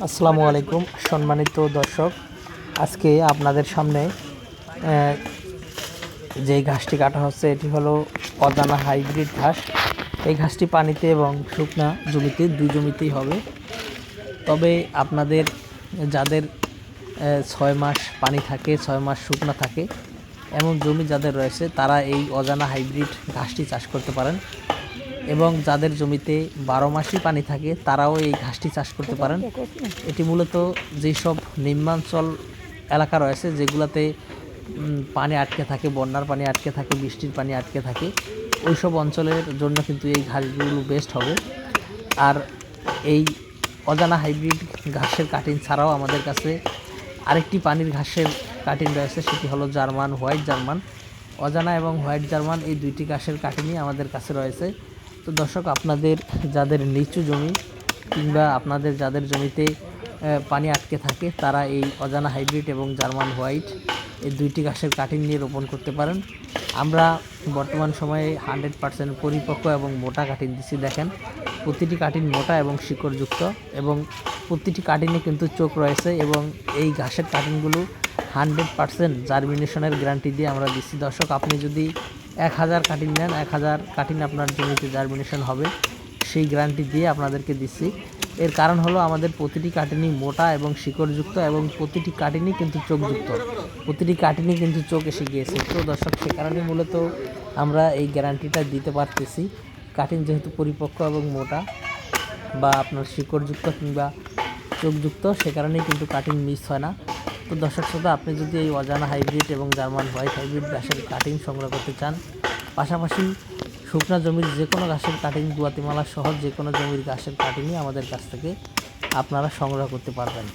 আসসালামু আলাইকুম, সম্মানিত দর্শক। আজকে আপনাদের সামনে যে ঘাসটি কাটা হচ্ছে, এটি হলো অজানা হাইব্রিড ঘাস। এই ঘাসটি পানিতে এবং শুকনা জমিতে, দুই জমিতেই হবে। তবে আপনাদের, যাদের ছয় মাস পানি থাকে, ছয় মাস শুকনা থাকে, এমন জমি যাদের রয়েছে, তারা এই অজানা হাইব্রিড ঘাসটি চাষ করতে পারেন। এবং যাদের জমিতে বারো মাসই পানি থাকে, তারাও এই ঘাসটি চাষ করতে পারেন। এটি মূলত যেসব নিম্নাঞ্চল এলাকা রয়েছে, যেগুলোতে পানি আটকে থাকে, বন্যার পানি আটকে থাকে, বৃষ্টির পানি আটকে থাকে, ওইসব অঞ্চলের জন্য কিন্তু এই ঘাসগুলো বেস্ট হবে। আর এই অজানা হাইব্রিড ঘাসের কাটিং ছাড়াও আমাদের কাছে আরেকটি পানির ঘাসের কাটিং রয়েছে, সেটি হলো জার্মান হোয়াইট জার্মান। অজানা এবং হোয়াইট জার্মান এই দুইটি ঘাসের কাটিংই আমাদের কাছে রয়েছে। তো দর্শক, আপনাদের যাদের নিচু জমি কিংবা আপনাদের যাদের জমিতে পানি আটকে থাকে, তারা এই অজানা হাইব্রিড এবং জার্মান হোয়াইট এই দুইটি ঘাসের কাটিং নিয়ে রোপণ করতে পারেন। আমরা বর্তমান সময়ে হান্ড্রেড পার্সেন্ট পরিপক্ক এবং মোটা কাটিং দিচ্ছি। দেখেন, প্রতিটি কাটিং মোটা এবং শিকড়যুক্ত এবং প্রতিটি কাটিংয়ে কিন্তু চোখ রয়েছে এবং এই ঘাসের কাটিংগুলো হান্ড্রেড পার্সেন্ট জার্মিনেশনের গ্যারান্টি দিয়ে আমরা দিচ্ছি। দর্শক, আপনি যদি এক হাজার কাটিং নেন, এক হাজার কাটিং আপনার জমিতে জার্মিনেশন হবে। সেই গ্যারান্টি দিয়ে আপনাদেরকে দিচ্ছি। এর কারণ হলো আমাদের প্রতিটি কাটিনি মোটা এবং শিকড়যুক্ত এবং প্রতিটি কাটিনি কিন্তু চোখযুক্ত। প্রতিটি কাটিনি কিন্তু চোখ এসে গিয়েছে। তো দর্শক, সে কারণে মূলত আমরা এই গ্যারান্টিটা দিতে পারতেছি। কাটিং যেহেতু পরিপক্ক এবং মোটা বা আপনার শিকড়যুক্ত কিংবা চোখযুক্ত, সে কারণেই কিন্তু কাটিং মিস হয় না। তো দর্শক শ্রোতা, আপনি যদি এই অজানা হাইব্রিড এবং জার্মান হোয়াইট হাইব্রিড গাছের কাটিং সংগ্রহ করতে চান, পাশাপাশি শুকনা জমির যে কোনো গাছের কাটিং দুয়াতিমালা সহ যে কোনো জমির গাছের কাটিংই আমাদের কাছ থেকে আপনারা সংগ্রহ করতে পারবেন।